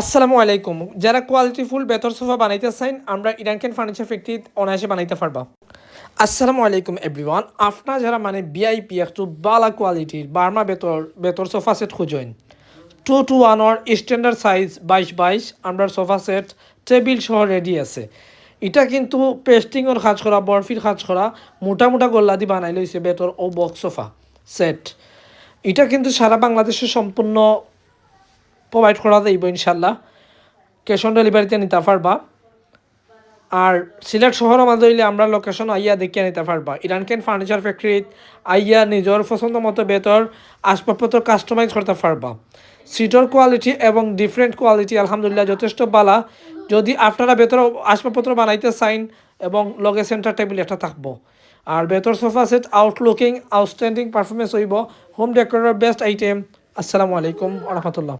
আসসালামু আলাইকুম। যারা কোয়ালিটিফুল বেতর সোফা বানাইতে চাইন, আমরা ইরানকেন ফার্নিচার ফ্যাক্টরি অনায়াসে বানাইতে পারবা। আসসালামু আলাইকুম এভরিওয়ান আপনার যারা মানে বিআইপি একটু বালা কোয়ালিটির বার্মা বেতর বেতর সোফা সেট খুঁজেন টু টু ওয়ানর স্ট্যান্ডার্ড সাইজ বাইশ বাইশ, আমরা সোফা সেট টেবিল সহ রেডি আছে। এটা কিন্তু পেস্টিংয়ের কাজ করা, বরফির কাজ করা, মোটা মোটা গোল্লা দিয়ে বানাই লইছে বেতর ও বক্স সোফা সেট এটা কিন্তু সারা বাংলাদেশে সম্পূর্ণ প্রোভাইড করা যাইব ইনশাল্লাহ ক্যাশ অন ডেলিভারিতে নিতে পারবা। আর সিলেট শহরের মাঝে হইলে আমরা লোকেশন আইয়া দেখিয়ে নিতে পারবা। ইরানকেন ফার্নিচার ফ্যাক্টরিত আইয়া নিজের পছন্দ মতো বেতর আসবাবপত্র কাস্টমাইজ করতে পারবা। সিটর কোয়ালিটি এবং ডিফারেন্ট কোয়ালিটি আলহামদুলিল্লাহ যথেষ্ট বালা যদি আপনারা বেতর আসবাবপত্র বানাইতে চাইন এবং লগে সেন্টার টেবিল একটা থাকব। আর বেতর sofa set outlooking outstanding performance হইব। হোম ডেকোরের বেস্ট আইটেম আসসালামু আলাইকুম রহমতুল্লাহ।